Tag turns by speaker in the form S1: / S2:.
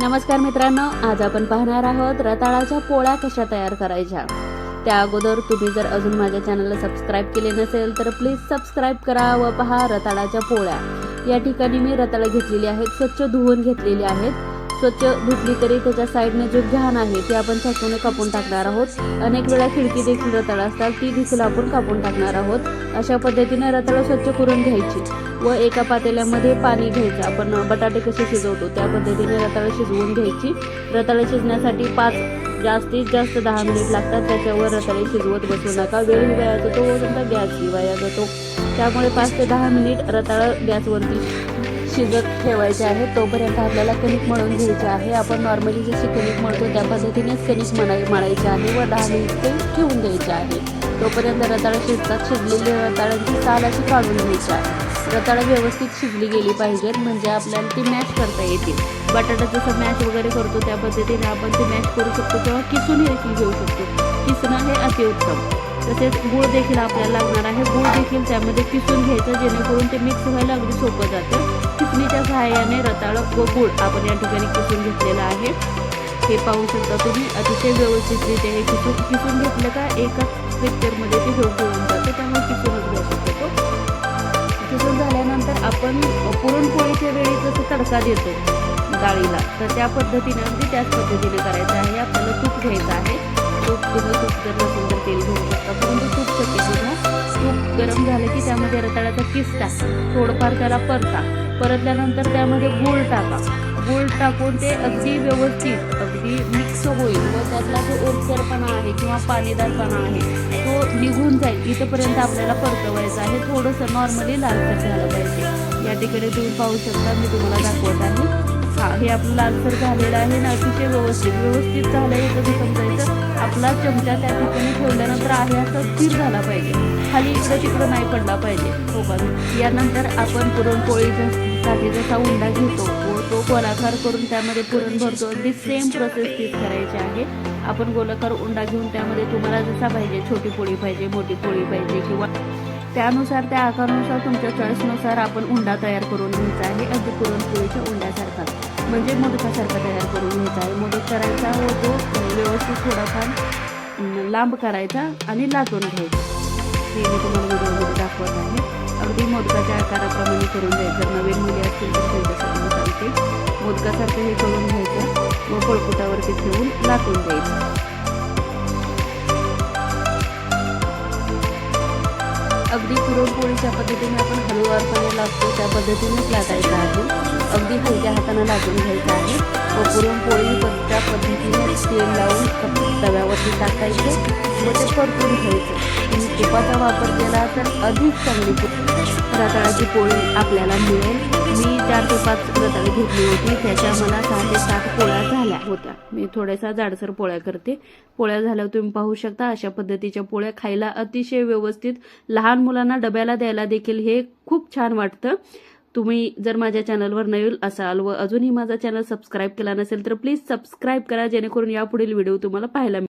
S1: नमस्कार मित्रांनो आज आपण पाहणार आहोत रताळाच्या पोळ्या कशा तयार करायच्या. त्या अगोदर तुम्ही जर अजून माझ्या चॅनलला सबस्क्राईब केले नसेल तर प्लीज सबस्क्राईब करा व पहा रताळाच्या पोळ्या. या ठिकाणी मी रताळं घेतलेली आहेत स्वच्छ धुवून घेतलेली आहेत. स्वच्छ धुतली तरी त्याच्या साईडने जो घाण आहे ते आपण चाकूने कापून टाकणार आहोत. अनेक वेळा खिडकी देखील रताळ असतात ती देखील आपण कापून टाकणार आहोत. अशा पद्धतीने रताळं स्वच्छ करून घ्यायची व एका पातेल्यामध्ये पाणी घ्यायचं. आपण बटाटे कसे शिजवतो त्या पद्धतीने रताळं शिजवून घ्यायची. रताळं शिजण्यासाठी पाच जास्तीत जास्त दहा मिनिट लागतात. त्याच्यावर रताळे शिजवत बसू नका. वेळ वाया जातो व तुमचा गॅसही वाया जातो. त्यामुळे पाच ते दहा मिनिट रताळं गॅसवरती शिजत ठेवायचे आहे. तोपर्यंत आपल्याला कणिक मळून घ्यायचे आहे. आपण नॉर्मली जशी कणिक मळतो त्या पद्धतीनेच कणिक मळाय मळायचे आहे व दहा मिनिट ते ठेवून द्यायचे आहे. तोपर्यंत रताळं शिजतात. शिजलेली रताळ्यांची साल अशी काढून घ्यायची आहे. रताळं व्यवस्थित शिजली गेली पाहिजेत म्हणजे आपल्याला ती मॅश करता येतील. बटाटा जसं मॅश वगैरे करतो त्या पद्धतीने आपण ती मॅश करू शकतो किंवा किसून देखील घेऊ शकतो. किसणं हे अतिउत्तम. तसेच गूळ देखील आपल्याला लागणार आहे. गूळ देखील त्यामध्ये किसून घ्यायचं जेणेकरून ते मिक्स व्हायला अगदी सोपं जातं. किसणीच्या सहाय्याने रताळं व गूळ आपण या ठिकाणी किसून घेतलेलं आहे. हे पाहू शकता तुम्ही अतिशय व्यवस्थितरित्या हे किसून किसून घेतलं का एका पिक्चरमध्ये ते घेऊन घेऊन जातं त्यामुळे किसूनच घेऊ शकतो किसून झाल्यानंतर आपण पुरणपोळीच्या वेळी जसं तडका देतो डाळीला तर त्या पद्धतीने अगदी त्याच पद्धतीने करायचं आहे. आपल्याला तूप घ्यायचं आहे. तूप तुम्ही तूप जर नसेल गरम झालं की त्यामध्ये रताळ्याचा किस टाक थोडंफार त्याला परता. परतल्यानंतर त्यामध्ये गूळ टाका. गूळ टाकून ते अगदी व्यवस्थित अगदी मिक्स होईल. व त्यातला जो ओलसरपणा आहे किंवा पाणीदारपणा आहे तो निघून जाईल. इथंपर्यंत आपल्याला परतवायचं आहे. थोडंसं नॉर्मली लालसर झालं पाहिजे. या ठिकाणी तुम्ही पाहू शकता मी तुम्हाला दाखवत आहे. हा हे आपलं लालसर झालेलं आहे ना अतिशय व्यवस्थित. व्यवस्थित झालं हे कसं समजायचं आपला चमचा त्या ठिकाणी ठेवल्यानंतर आहे असं स्थिर झाला पाहिजे. खाली इकडं तिकडं नाही पडला पाहिजे. हो यानंतर आपण पुरणपोळीसाठी जसा उंडा घेतो. तो गोलाकार करून त्यामध्ये पुरण भरतो. ती सेम प्रोसेस तीच करायची आहे. आपण गोलाकार उंडा घेऊन त्यामध्ये तुम्हाला जसा पाहिजे छोटी पोळी पाहिजे मोठी पोळी पाहिजे किंवा त्यानुसार त्या आकारानुसार तुमच्या चॉईसनुसार आपण उंडा तयार करून घ्यायचा आहे. अगदी पुरणपोळीच्या उंड्यासारखा. म्हणजे मोदकासारखा तयार करून घ्यायचा आहे. मोदक करायचा व तो व्यवस्थित थोडाफार लांब करायचा आणि लाटून घ्यायचा. हे मी तुम्हाला व्हिडिओमध्ये दाखवत आहे. अगदी मोदकाच्या आकाराप्रमाणे करून द्यायचं. नवीन मुली असतील तर त्यांच्यासाठी सांगते मोदकासारखं हे करून घ्यायचं. व पळपुटावरती ठेवून लाटून द्यायचं. अगदी पुरणपोळीच्या पद्धतीने आपण हळूवारपणे लागतो त्या पद्धतीनेच लाटायचं आहे. अगदी हलक्या हाताने लागून घ्यायचं आहे. व पुरणपोळी तेल लावून तव्यावरती टाकायचे. व ते परतून घ्यायचे. तुम्ही तुपाचा वापर केला तर अधिक चांगली रताळाची पोळी आपल्याला मिळेल. मी चार ते पाच रताळी घेतली होती. त्याच्या मला सहा ते सात पोळ्या झाल्या होत्या. मी थोड्याशा जाडसर पोळ्या करते. पोळ्या झाल्यावर तुम्ही पाहू शकता अशा पद्धतीच्या पोळ्या खायला अतिशय व्यवस्थित लहान मुलांना डब्याला द्यायला देखील हे खूप छान वाटतं. तुम्ही जर माझ्या चॅनलवर नवीन असाल व अजूनही माझा चॅनल सबस्क्राईब केला नसेल तर प्लीज सबस्क्राईब करा जेणेकरून यापुढील व्हिडिओ तुम्हाला पाहायला